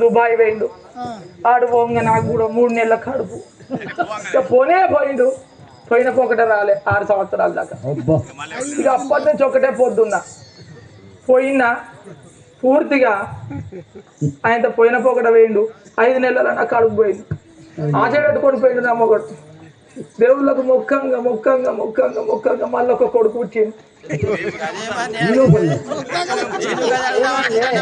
Dubai పోయిండు. ఆడు పోంగ నాకు కూడా మూడు నెలల కడుపు. ఇక పోనే పోయిండు. పోయిన ఒకటే రాలే ఆరు సంవత్సరాల దాకా. అబ్బా. ఇక అప్పటి నుంచి ఒకటే పొద్దున్నా. పోయినా పూర్తిగా ఆయనతో పోయిన పోకట వేయండు. ఐదు నెలల నా కడుపు పోయింది. ఆచడ పెట్టుకొని పోయిండు నా మొగడు. దేవుళ్ళకు మొక్కంగా మొక్కంగా మొక్కంగా మొక్కంగా మళ్ళీ ఒక కొడుకు పుట్టింది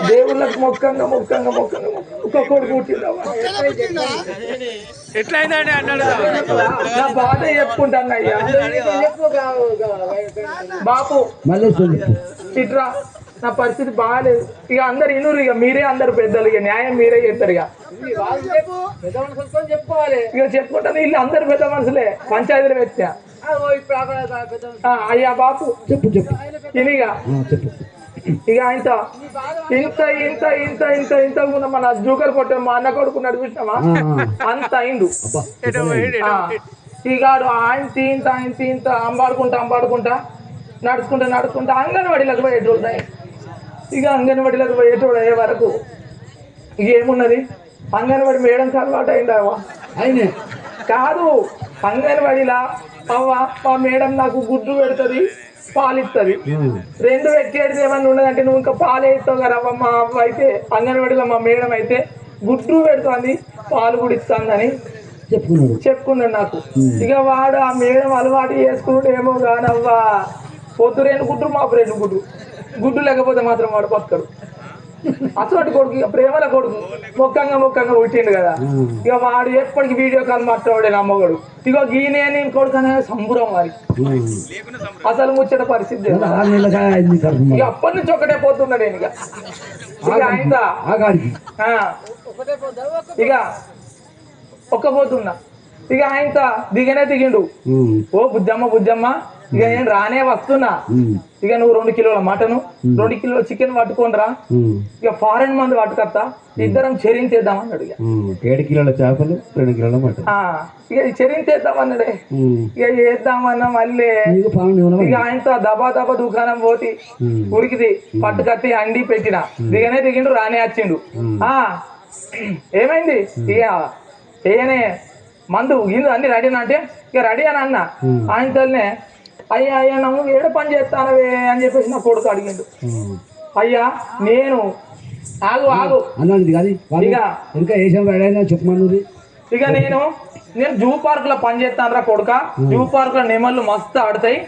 దేవుళ్ళకు మొక్కంగా మొక్కంగా మొక్కంగా ఒక కొడుకు పుట్టింది అవ్వ. ఎట్లయిందండి అన్నాడు నా బాధ చెప్పుకుంటాను అయ్యా బాపు. ఇట్రా. నా పరిస్థితి బాగాలేదు ఇక అందరు ఇనురు ఇక మీరే అందరు పెద్దలు ఇక న్యాయం మీరే చేస్తారు ఇక. ఇక చెప్పుకుంటాను వీళ్ళు అందరు పెద్ద మనుషులే. పంచాయతీలు పెట్టా ఆ, అయ్యా బాపు. చెప్పు చెప్పు. ఇనిగా. ఆ, చెప్పు. ఇక ఇంత. ఇంత ఇంత ఇంత ఇంత ఇంత ఉన్న మన జూకర్ కొట్టే మా అన్న కొడుకు నడిపిస్తామా ఆ, ఆ. అంత అయిండు. ఈగాడు ఆయన ఇంత ఆయన ఇంత అంబాడుకుంటా అంబాడుకుంటా. నడుచుకుంటా నడుచుకుంటా అంగన్వాడీలకు ఉన్నాయి. ఇక అంగన్వాడీలకు పోయేటోడు అయ్యే వరకు. ఇక ఏమున్నది? అంగన్వాడి మేడం అలవాటు అయిందావా? ఆయనే కాదు అంగన్వాడిలా? అవ్వ మా మేడం నాకు గుడ్డు పెడుతుంది పాలిస్తుంది రెండు పెట్టేది ఏమన్నా ఉన్నదంటే నువ్వు ఇంకా పాలు వేస్తావు కదా అవ్వ మా అవ్వ అయితే అంగన్వాడిలో మా మేడం అయితే గుడ్డు పెడుతుంది పాలు కూడా ఇస్తుందని చెప్పుకున్నాడు. నాకు. ఇక వాడు ఆ మేడం అలవాటు చేసుకుంటే ఏమో కానవ్వా రెండు గుడ్డు మా రెండు గుడ్డు. గుడ్డు లేకపోతే మాత్రం వాడు బతకడు. అటువంటి కొడుకు ప్రేమల కొడుకు. మొక్కంగా మొక్కంగా పుట్టిండు కదా. ఇక వాడు ఎప్పటికి వీడియో కాల్ మాట్లాడే నమ్మగడు ఇక గీనే నేను కొడుకు అనే సంబురం వారి అసలు ముచ్చట పరిస్థితి ఇక. అప్పటి నుంచి ఒకటే పోతున్నా నేను ఇక ఇక ఆయన. ఇక ఒక్క పోతున్నా. ఇక ఆయన దిగనే దిగిండు. ఓ బుజ్జమ్మ బుజ్జమ్మ. ఇక నేను రానే వస్తున్నా. ఇక నువ్వు రెండు కిలోల మటను రెండు కిలోల చికెన్ పట్టుకోనరా ఉమ్, ఇక ఫారెన్ మంది పట్టుకొస్తా. ఇద్దరం చెరించేద్దాం అన్నాడు ఇక. ఏడు కిలోల చేపలు రెండు కిలోల మటన్. ఇక చెరించేద్దాం అన్నాడే. ఇక చేద్దామన్నా మళ్ళీ. ఇక? ఆయనతో దబా దబా దుకాణం పోతి ఉమ్, ఉరికిది పట్టుకత్తి అండి పెట్టిన. దిగనే దిగిండు రానే వచ్చిండు. ఆ ఏమైంది? ఇక ఏనే మందు గిందు అన్ని రెడీ అంటే? ఇక రెడీ అని అన్న. ఆయనతోనే అయ్యా అయ్యా నమ్ము ఏడ పని చేస్తానవే అని చెప్పేసి నా కొడుకు అడిగిండు. అయ్యా నేను ఆగు ఆగు. కాదు. వాళ్ళు ఇక ఇంకా వేసాం రెడీ చెప్పమన్నది ఇక నేను నేను జూ పార్క్లో పని చేస్తాను రా కొడుక జూ పార్క్లో నెమళ్ళు మస్తు ఆడతాయి.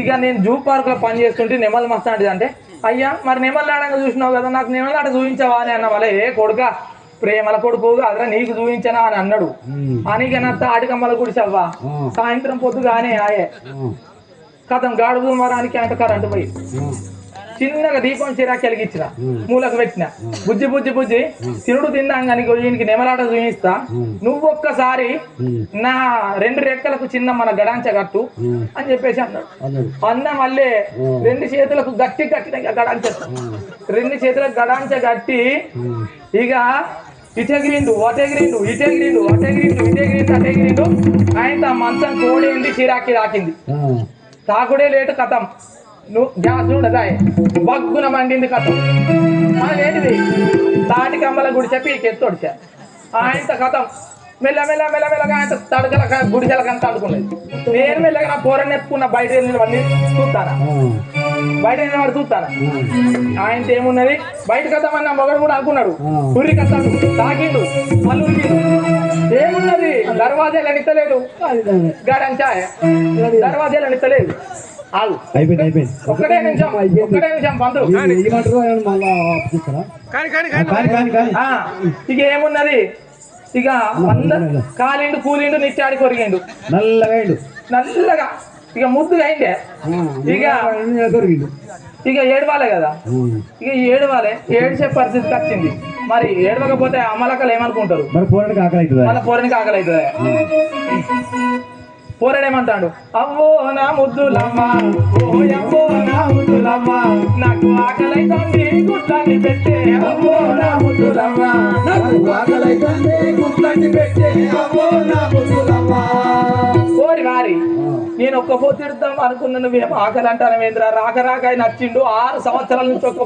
ఇక నేను జూ పార్క్లో పని చేస్తుంటే నెమలు మస్తు ఆడేది అంటే అయ్యా మరి నెమలు ఆడంగా చూసినావు కదా నాకు నెమలు ఆట చూపించవా అని అన్న వాళ్ళ ఏ కొడుక ప్రేమల కొడుకు అదరా నీకు చూపించనా? అని అన్నాడు. అని ఇక నా తాటికమ్మల గుడిసవ్వా. సాయంత్రం పొద్దుగానే ఆయే. కథం గాడుగు మరానికి అంట కరెంటు పోయి. చిన్నగా దీపం చిరాకి వెలిగించిన. ఉమ్. మూలకు పెట్టిన. బుజ్జి బుజ్జి బుజ్జి తిరుడు తిన్నాగానికి ఈయనకి నెమలాట చూపిస్తా. ఉమ్. నువ్వు ఒక్కసారి ఉమ్, నా రెండు రెక్కలకు చిన్న మన గడాంచ కట్టు. అని చెప్పేసి అన్నాడు. అన్న మళ్ళీ. రెండు చేతులకు గట్టి కట్టిన గడాంచ. రెండు చేతులకు గడాంచ కట్టి ఇక ఇటెగిరిండు అటెగిరిండు ఇటెగిరిండు అటెగిరిండు ఇటెగిరిండు అటెగిరిండు ఆయన మంచం కోడేంది చిరాకి రాకింది. తాకుడే లేటు కథం. నువ్వు గ్యాస్ ఉండదా బగ్గున మండింది కథం. ఏంటిది? తాటి కమ్మల గుడిసె పీకెత్తొడిచా ఆయన కథం. మెల్ల మెల్ల మెల్ల మెల్లగా ఆయన తడకల క- గుడిసెల కంత అనుకున్నది. నేను మెల్లగా నా పోరని ఎత్తుకున్న బయట నిలబడి చూస్తానా బయట నిలబడి చూస్తానా? ఆయన ఏమున్నది? బయట కథమన్న మొగడు కూడా అనుకున్నాడు. ఉరి కథాడు తాకిండు. మళ్ళీ ఉరికిండు. ఏమున్నది? దర్వాజాలు అనితలేదు. గాడంచాయ దర్వాజాలు అనితలేదు అయిపోయింది అయిపోయింది. నిమిషం. ఒక్కటే నిమిషం పంతులు ఇది ఏమంటారు ఆయన మళ్ళా చూస్తారా? కానీ కానీ ఆ, కానీ కానీ కానీ ఆ, ఇక ఏమున్నది? ఇక అందరు కాలిండు కూలిండు నిత్యాడి కొరిగిండు. నల్లగా. నల్లగా. ఇక ముద్దుగా అయిందే. ఇక ఇంకా ఏడవాలే కదా. ఇక ఏడవాలే. ఏడ్చే పరిస్థితికి వచ్చింది. మరి ఏడవకపోతే అమలకలు ఏమనుకుంటారు? మరి పోరాటకి ఆకలి అవుతుందా? మన పోరనికి ఆకలి అవుతుంది? పోరడేమంటాడు అవ్వో నా ముద్దులమ్మ ఓ అవ్వో నా ముద్దులమ్మ నాకు ఆకలి అవుతుంది గుడ్లని పెట్టే. అవ్వో నా ముద్దులమ్మ నాకు ఆకలి అవుతుంది గుడ్లని పెట్టే. ఒక్క పొద్దు తిడతాం అనుకున్న నువ్వేం ఆకలి అంటాను వేంద్ర రాక రాక ఆయన నచ్చిండు. ఆరు సంవత్సరాల నుంచి ఒక్క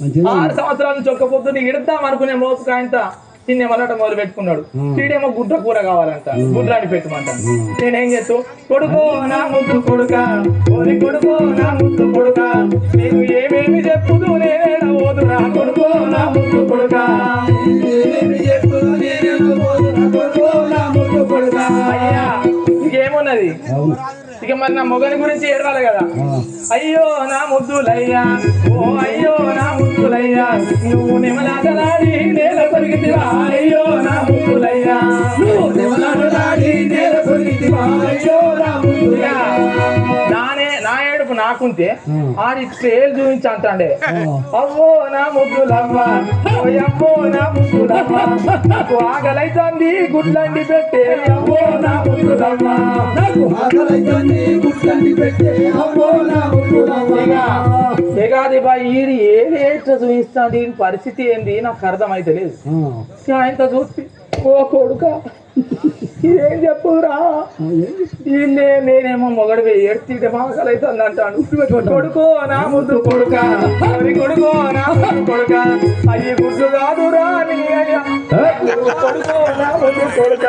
మంచిది. ఆరు సంవత్సరాల నుంచి ఒక్క పొద్దున్న ఇడతాం అనుకునే మోపుకు ఆయన చిన్న మల్లట మొదలు పెట్టుకున్నాడు. వీడేమో గుడ్డ కూర కావాలంట. గుడ్రాని పెట్టమంట. నేనేం చేస్తూ కొడుకో నా ముద్దు కొడుక. ఓరి కొడుకో నా ముద్దు కొడుక. నీకు ఏమేమి చెప్పుదు నేనే ఓదురా కొడుకో నా ముద్దు కొడుక. అయ్యా అవును. ఇక మరి నా మొగని గురించి ఏడవాలి కదా. అయ్యో నా ముద్దులయ్యా. ఓ అయ్యో నా ముద్దులయ్యా. నువ్వు నిమలాటలాడి నేల కొరిగితివా అయ్యో నాకుంటే ఆ. ఆడి పేరు చూపించి అంటాండే. ఆ. అవ్వో నా ముద్దులవ్వ ఓయమ్మో నా ముద్దులవ్వ నాకు ఆకలైతుంది గుడ్లండి పెట్టే. అవ్వో నా ముద్దులవ్వ నాకు ఏగాది బా ఈడు ఏది ఏట్లా చూపిస్తాడు ఈయన పరిస్థితి ఏంది? నాకు అర్థమైతే లేదు ఆ. ఆయనతో చూసి ఓ కొడుక. ఏం చెప్పురా? నేనేమో మొగడు ఏడ్తింటే మాకలు అవుతుంది అంటాడు కొడుకో నా ముద్దు కొడుక. కొడుకో నా ముద్దు కొడుక. అయ్యి గుడ్డు కాదురా నీ అయ్యా. కొడుకో నా ముద్దు కొడుక.